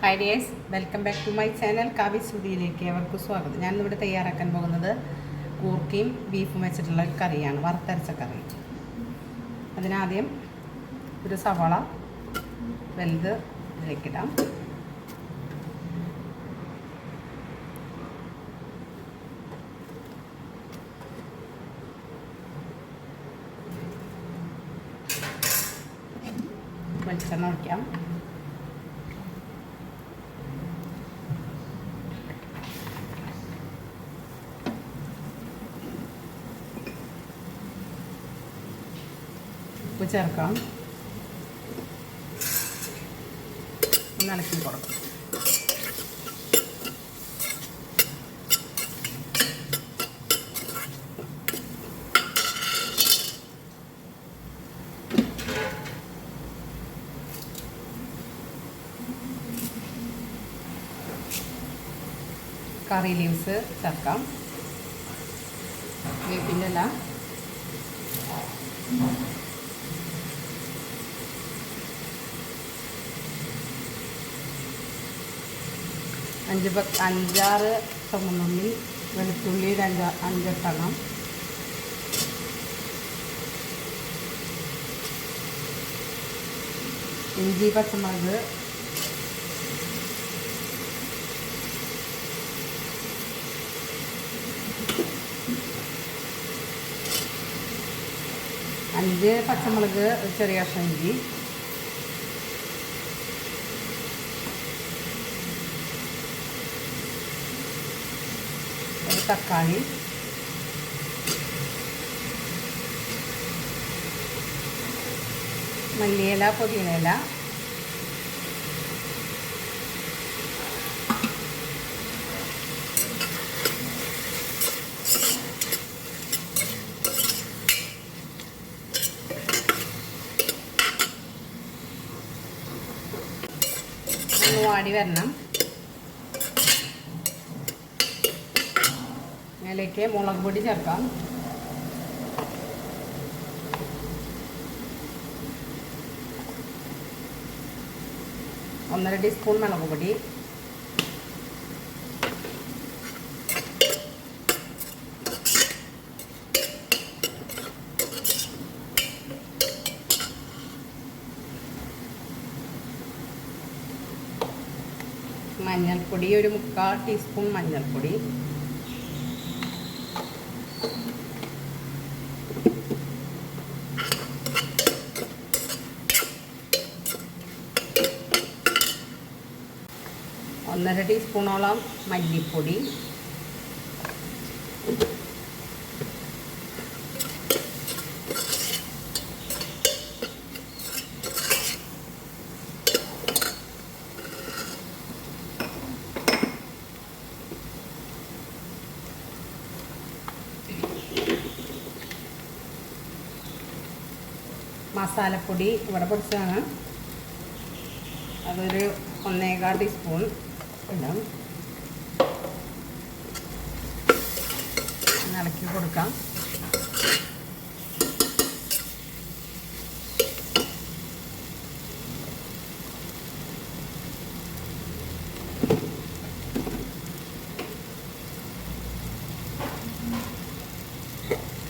Hi dears welcome back to my channel Kavi സ്റ്റുഡിയോയിലേക്ക് അവർക്ക് സ്വാഗതം. ഞാൻ ഇവിടെ തയ്യാറാക്കാൻ പോകുന്നത് കൂർക്കയും ബീഫും വെച്ചിട്ടുള്ള കറിയാണ് വറുത്തരച്ച കറി. അതിനാദ്യം ഒരു സവാള വലുത് ഇതിലേക്കിടാം വെളിച്ചെണ്ണ ഒഴിക്കാം. ചേർക്കാം. ഒന്ന് ഇളക്കി കൊടുക്കാം. കറി ലീവ്സ് ചേർക്കാം. വേപ്പിന്റെ ഇല. അഞ്ച് അഞ്ചാറ് ചുമന്നുള്ളി വെളുത്തുള്ളി അഞ്ച അഞ്ച് അഞ്ചെട്ടെണ്ണം. ഇഞ്ചി പച്ചമുളക്. അഞ്ച് പച്ചമുളക് ചെറിയ കഷ്ണം ഇഞ്ചി. തക്കാളി. മല്ലിയില പുതിനയില. ഒന്ന് വാടി വരണം. അതിലേക്ക് മുളക് പൊടി ചേർക്കാം. ഒന്നര ടീസ്പൂൺ മുളക് പൊടി. മഞ്ഞൾപ്പൊടി ഒരു മുക്കാൽ ടീസ്പൂൺ മഞ്ഞൾപ്പൊടി. ഒന്നര ടീസ്പൂണോളം മല്ലിപ്പൊടി. മസാലപ്പൊടി ഇവിടെ കുറച്ചാണ് അതൊരു ഒന്നേകാൽ ടീസ്പൂൺ. ഇടാം ഇളക്കി കൊടുക്കാം.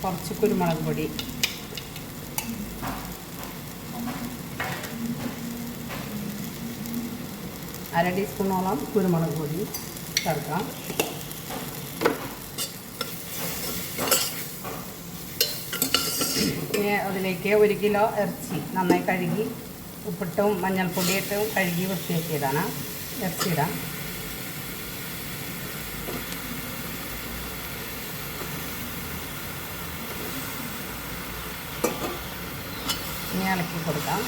കുറച്ച് കുരുമുളക് പൊടി. അര ടീസ്പൂണോളം കുരുമുളക് പൊടി ചേർക്കാം. പിന്നെ അതിലേക്ക് ഒരു കിലോ ഇറച്ചി നന്നായി കഴുകി ഉപ്പിട്ടും മഞ്ഞൾപ്പൊടിയിട്ടും കഴുകി വൃത്തിയാക്കിയതാണ്. ഇറച്ചി ഇടാം. ഇനി ഇളക്കി കൊടുക്കാം.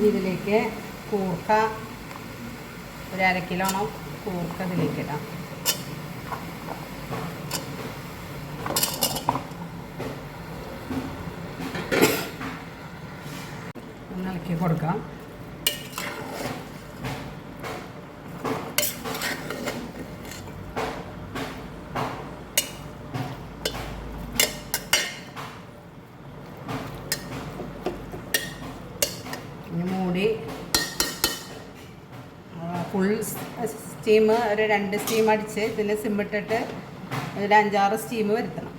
ഇതിലേക്ക് കൂർക്ക ഒരു അര കിലോണം കൂർക്ക ഇതിലേക്ക് ഇടാം കൊടുക്കാം ഇനി മൂടി ഫുൾ സ്റ്റീം ഒരു രണ്ട് സ്റ്റീം അടിച്ച് ഇതിന് സിമ്മിട്ടിട്ട് ഒരു അഞ്ചാറ് സ്റ്റീം വരുത്തണം.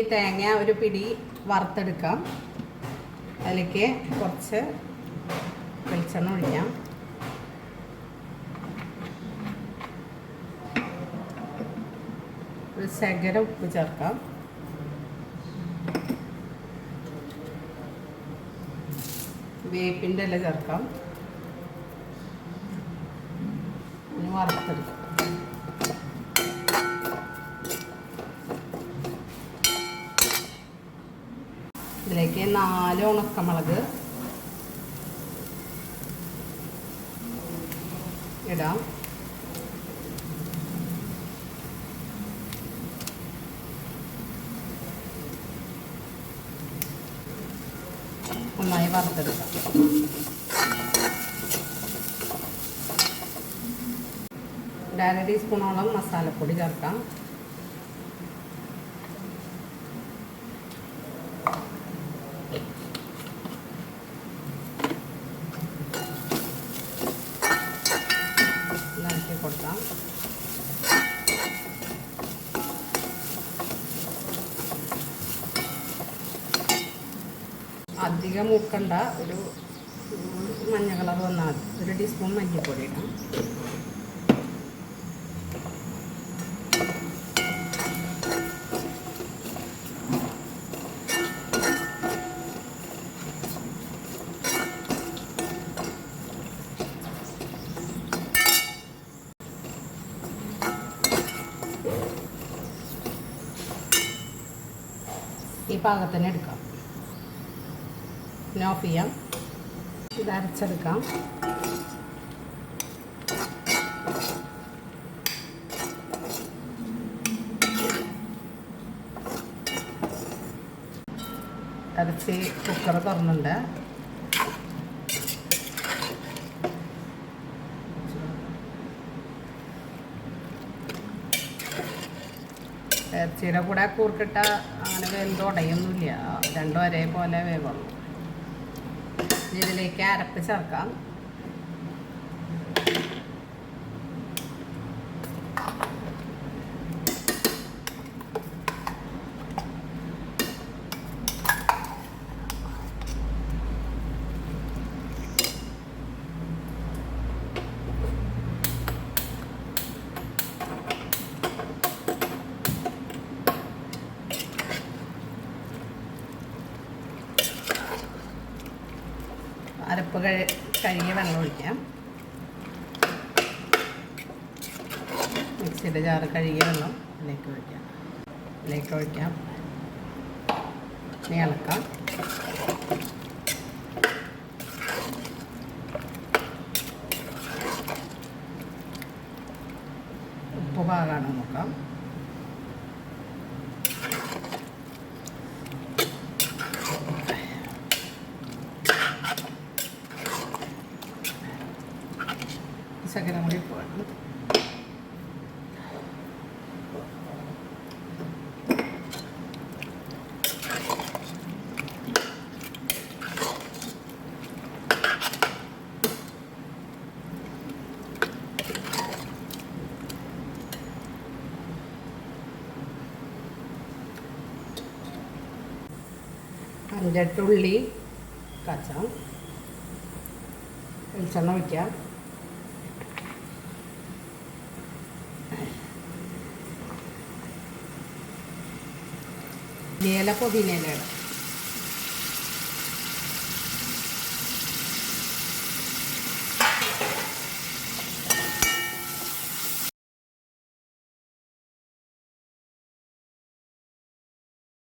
ഈ തേങ്ങ ഒരു പിടി വറുത്തെടുക്കാം. അതിലേക്ക് കുറച്ച് വെളിച്ചെണ്ണ ഒഴിക്കാം. ഒരു ശകര ഉപ്പ് ചേർക്കാം. വേപ്പിന്റെ ഇല ചേർക്കാം. ഇനി വറുത്തെടുക്കാം. ഇതിലേക്ക് നാല് ഉണക്കമുളക് ഇടാം. നന്നായി വറുത്തെടുക്കാം. ഒരു അര ടീസ്പൂണോളം മസാലപ്പൊടി ചേർക്കാം ഇളക്കി കൊടുക്കാം അധികം മൂക്കണ്ട ഒരു മഞ്ഞ കളർ വന്നാൽ മതി. ഒരു ടീസ്പൂൺ മഞ്ഞൾപ്പൊടി ഇടാം. ഈ പാകത്തിന് എടുക്കാം. പിന്നെ ഓഫ് ചെയ്യാം ഇത് അരച്ചെടുക്കാം അരച്ച് കുക്കർ തുറന്നുണ്ട് ഇറച്ചിയുടെ കൂടെ കൂർക്കിട്ട അങ്ങനെ വെന്ത് ഉടയൊന്നുമില്ല. രണ്ടും ഒരേപോലെ വേവുള്ളൂ ഇതിലേക്ക് അരപ്പ് ചേർക്കാം. അരപ്പ് കഴുകി വെള്ളം ഒഴിക്കാം. മിക്സിയുടെ ജാറ് കഴുകിയ വെള്ളം ഇതിലേക്ക് ഒഴിക്കാം. ഇതിലേക്ക് ഒഴിക്കാം. ഇനി ഇളക്കാം. ഉപ്പ് പാകാണ് നോക്കാം ശകലം കൂടി പോകണം. അഞ്ചെട്ടുള്ളി കച്ചാം വെളിച്ചെണ്ണ ഒഴിക്കാം. ഏല പൊതിനയില ഇടാം